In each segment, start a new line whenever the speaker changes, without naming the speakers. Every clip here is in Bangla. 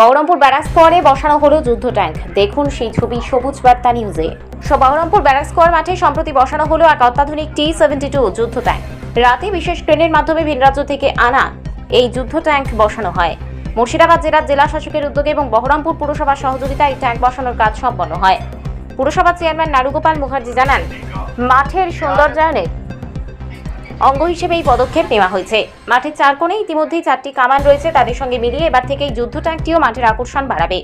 বহরমপুর ব্যারাক স্কোয়ারে বসানো হলো যুদ্ধ ট্যাঙ্ক। দেখুন সেই ছবি সবুজ বার্তা নিউজে। বহরমপুর ব্যারাক স্কোয়ার মাঠে সম্প্রতি বসানো হলো এক অত্যাধুনিক টি সেভেন্টি টু যুদ্ধ ট্যাঙ্ক। রাতে বিশেষ ট্রেনের মাধ্যমে ভিন রাজ্য থেকে আনা এই যুদ্ধ ট্যাঙ্ক বসানো হয়। মুর্শিদাবাদ জেলার জেলা শাসকের উদ্যোগে এবং বহরমপুর পুরসভার সহযোগিতায় এই ট্যাঙ্ক বসানোর কাজ সম্পন্ন হয়। পুরসভার চেয়ারম্যান নারুগোপাল মুখার্জি জানান, মাঠের সৌন্দর্যায়নে অঙ্গ হিসেবে এই পদক্ষেপ নেওয়া হয়েছে। মাঠের চার কোণে ইতিমধ্যেই চারটি কামান রয়েছে তাদের সঙ্গে মিলিয়ে এবার থেকে এই যুদ্ধ ট্যাঙ্কটিও মাঠের আকর্ষণ বাড়াবে।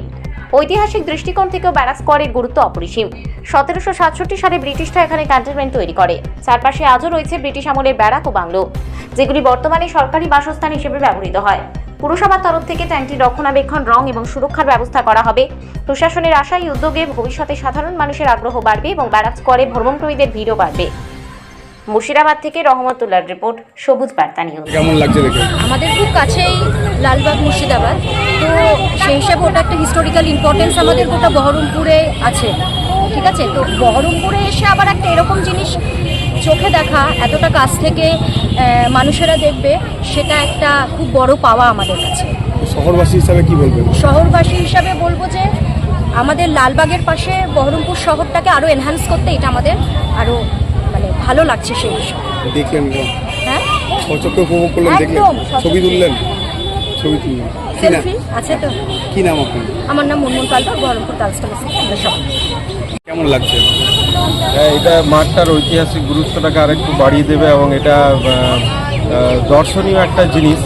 ঐতিহাসিক দৃষ্টিকোণ থেকেও ব্যারাক স্কোয়ারের গুরুত্ব অপরিসীম। সতেরোশো সাতষট্টি সালে ব্রিটিশরা এখানে ক্যান্টনমেন্ট তৈরি করে। চারপাশে আজও রয়েছে ব্রিটিশ আমলের ব্যারাক ও বাংলো, যেগুলি বর্তমানে সরকারি বাসস্থান হিসেবে ব্যবহৃত হয়। পুরসভার তরফ থেকে ট্যাঙ্কটির রক্ষণাবেক্ষণ, রং এবং সুরক্ষার ব্যবস্থা করা হবে। প্রশাসনের আশা এই উদ্যোগে ভবিষ্যতে সাধারণ মানুষের আগ্রহ বাড়বে এবং ব্যারাক স্কোয়ারে ভ্রমণপ্রেমীদের ভিড়ও বাড়বে। মুর্শিদাবাদ থেকে রহমতুল্লার রিপোর্ট সবুজ বার্তা নিউজ।
কেমন লাগছে দেখে?
আমাদের খুব কাছেই লালবাগ মুর্শিদাবাদ। তো সেই হিসাবে ওটা একটা হিস্টোরিক্যাল ইম্পর্টেন্স আমাদের গোটা বহরমপুরে আছে। ঠিক আছে? তো বহরমপুরে এসে আবার একটা এরকম জিনিস চোখে দেখা এতটা কাছ থেকে মানুষেরা দেখবে সেটা একটা খুব বড় পাওয়া আমাদের কাছে।
শহরবাসী হিসাবে কি বলবেন?
শহরবাসী হিসাবে বলব যে আমাদের লালবাগের পাশে বহরমপুর শহরটাকে আরও এনহ্যান্স করতে এটা আমাদের আরও ভালো লাগছে সেই বিষয়ে।
দেখলেন
হ্যাঁ?
সচক্ষে উপভোগ করলেন দেখলেন? ছবি তুললেন? ছবি তুললেন। কি নাম?
আছে তো।
কি নাম আপনার?
আমার নাম মুনমুন পালবার বহরমপুর তালস্টল আমরা সবাই।
কেমন লাগছে?
হ্যাঁ, এটা মাঠটার ঐতিহাসিক গুরুত্বটাকে আরেকটু বাড়িয়ে দেবে এবং এটা দর্শনীয় একটা জিনিস।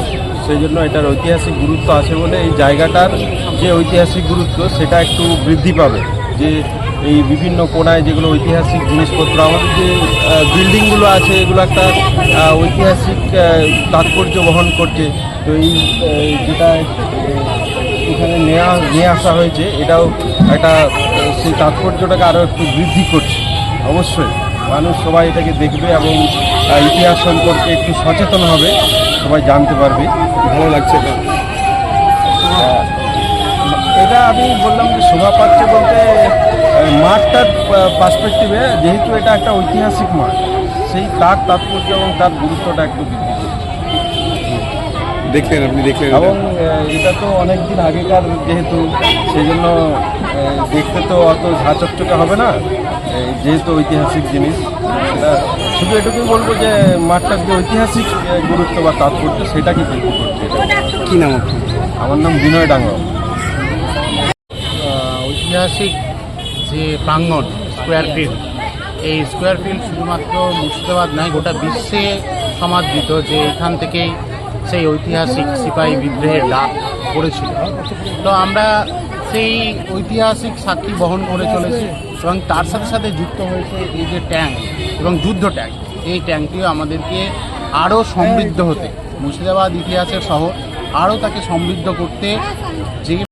সেই জন্য এটার ঐতিহাসিক গুরুত্ব আছে বলে এই জায়গাটার যে ঐতিহাসিক গুরুত্ব সেটা একটু বৃদ্ধি পাবে। যে এই বিভিন্ন কোনায় যেগুলো ঐতিহাসিক জিনিসপত্র আমাদের যে বিল্ডিংগুলো আছে এগুলো একটা ঐতিহাসিক তাৎপর্য বহন করছে। তো এই যেটা এখানে নেওয়া নিয়ে আসা হয়েছে এটাও একটা সেই তাৎপর্যটাকে আরও একটু বৃদ্ধি করছে। অবশ্যই মানুষ সবাই এটাকে দেখবে এবং ইতিহাস সম্পর্কে একটু সচেতন হবে সবাই জানতে পারবে।
ভালো লাগছে এটা।
আমি বললাম যে শোভা পাচ্ছে বলতে মাঠটার পার্সপেক্টিভে যেহেতু এটা একটা ঐতিহাসিক মাঠ সেই তার তাৎপর্য এবং তার গুরুত্বটা একটু বৃদ্ধি
দেখলেন আপনি দেখলেন
এবং এটা তো অনেক দিন আগেকার যেহেতু সেই জন্য দেখতে তো অত ঝাঁচকচকে হবে না যেহেতু ঐতিহাসিক জিনিস। এটা শুধু এটুকুই বলব যে মাঠটার যে ঐতিহাসিক গুরুত্ব বা তাৎপর্য সেটাকে বৃদ্ধি করছে
কি নাম
আমার নাম বিনয় ডাঙ্গা।
ঐতিহাসিক যে প্রাঙ্গণ, স্কোয়ার ফিল্ড, এই স্কোয়ার ফিল্ড শুধুমাত্র মুর্শিদাবাদ নয়, গোটা বিশ্বে সমাদৃত যে এখান থেকেই সেই ঐতিহাসিক সিপাহী বিদ্রোহের ডাক পড়েছিল। তো আমরা সেই ঐতিহাসিক সাক্ষী বহন করে চলেছি এবং তার সাথে সাথে যুক্ত হয়েছে এই যে ট্যাঙ্ক এবং যুদ্ধ ট্যাঙ্ক। এই ট্যাঙ্কটিও আমাদেরকে আরও সমৃদ্ধ হতে, মুর্শিদাবাদ ইতিহাসের শহর, আরও তাকে সমৃদ্ধ করতে যে